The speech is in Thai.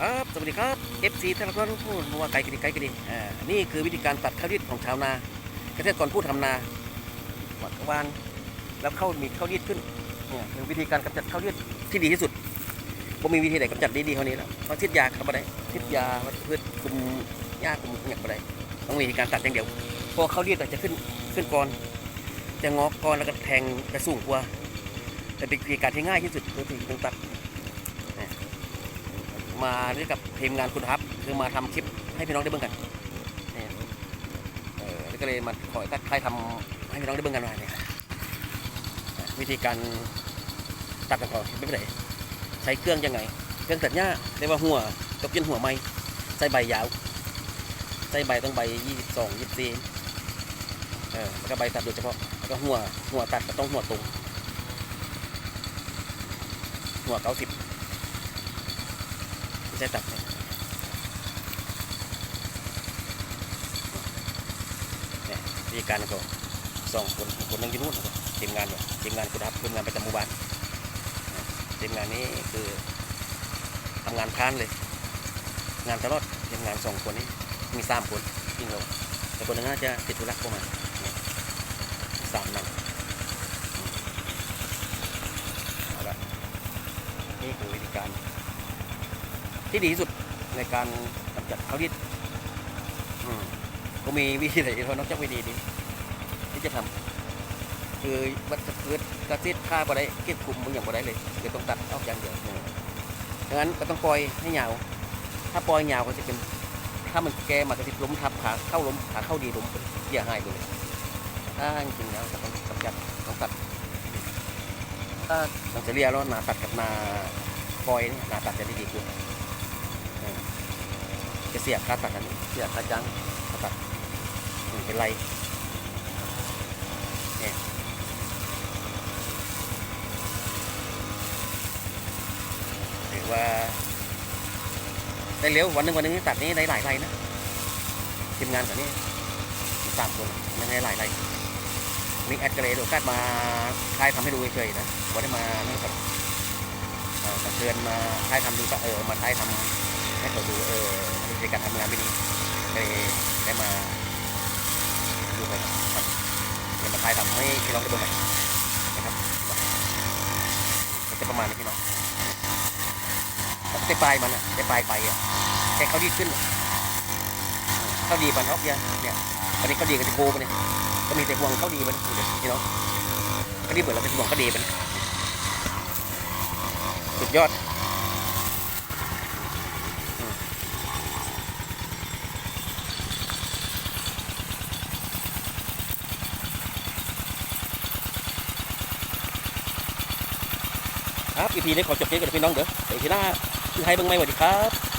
ครับสวัสดีครับ FC ท่านผู้ชมทุกคนว่าไกลกันดีไกลกันดีอ่านี่คือวิธีการตัดข้าวรีดของชาวนาเกษตรกรผู้ทำนาหวานวานแล้วเข้ามีข้าวรีดขึ้นเนี่ยคือวิธีการกำจัดข้าวรีดที่ดีที่สุดผมมีวิธีไหนกำจัดดีๆเท่านี้แล้วเพราะทิศยาเข้ามาได้ทิศยาเพื่อคุมหญ้าคุมหยักมาได้ต้องมีวิธีการตัดอย่างเดียวพอข้าวรีดจะขึ้นขึ้นก่อนจะงอกก่อนแล้วก็แทงจะสูงกว่าแต่เป็นวิธีการที่ง่ายที่สุดคือวิธีการตัด มาด้วยกับทีมงานคุณทัพคือมาทำคลิปให้พี่น้องได้เบิ่งกันนี่เออแล้วก็เลยมาขอตัดใครทำให้พี่น้องได้เบิ่งกันหน่อยนี่วิธีการตัดกันก่อนไม่เป็นไรใช้เครื่องยังไง เครื่องตัดหญ้าเรียกว่าหัวตกยันหัวไม้ใส่ใบยาวใส่ใบต้องใบยี่สิบสองยี่สิบสี่เออแล้วก็ใบตัดโดยเฉพาะแล้วก็หัวหัวตัดก็ต้องหัวตรงหัวเก้าสิบ ไม่ใช่ตัดเนี่ยเนี่ยวิธีการก็สองคนคนหนึงอยู่นู่นทีมงานเนี่ยทีมงานคุณครับทีมงานประจำหมู่บ้านทีมงานนี้คือทำงานพานเลย งานตลอดทีมงานสองคนนี้มีสามคนจริงเราแต่คนหนึงน่าจะติดธุระเข้ามาสามนั่นนี่คือวิธีการ ที่ดีที่สุดในการกำจัดเขาดิดอืมก็มีวิธีไหนเพราะนอกจากวิธีนี้ที่จะทำคือวัชพืชกระติดฆ่าบ่ได้เก็บกลุ่มมึงอย่างบ่ได้เลยคือต้องตัดออกอย่างเดียวดังนั้นก็ต้องปล่อยให้ยาว ถ้าปล่อยยาวก็จะเป็น ถ้ามันแก่มากระติดล้มทับขาเข้าล้มขาเข้าดีล้มเสียหายไปเลยถ้าจริงๆแล้วก็ต้องกำจัดต้องตัดถ้ามันจะเรียกว่านาตัดกับนาปล่อยเนี่ยนาตัดจะได้ดีกว่า จะเสียค่าตัดอันนี้เสียค่าจ้างค่าตัดอืมเป็นไรเนี่ยถือว่าได้เร็ววันหนึ่งวันหนึงตัดนี้ได้หลายไรนะทีมงานตัดนี้มีสามคนไม่ได้หลายไรมีแอดกระเลยโอกาสมาทายทำให้ดูเฉยๆนะวันได้มานั่นกับเอ่อมาเชิญมาทายทำดูก็เออมาทายทำ ให้เขาดูเออวิธีการทำงานไม่ดีก็เลยได้มาดูไปครับเดี๋ยวมาทายทำให้พี่น้องได้ดูใหม่นะครับก็จะประมาณนี้พี่น้องแต่ได้ปลายมันอะได้ปลายไปอะแค่เขาดีขึ้นเขาดีมันออกยังเนี่ยวันนี้เขาดีกันจะโกไปเนี่ยก็มีแต่ห่วงเขาดีมันเดี๋ยวพี่น้องเขาดีเหมือนเราเป็นห่วงเขาดีมันสุดยอด ครับอีพีนี้ขอจบเพียงกับพี่น้องเด้อเดี๋ยวทีหน้าคือให้เบิ่งไม่สวัดดีครับ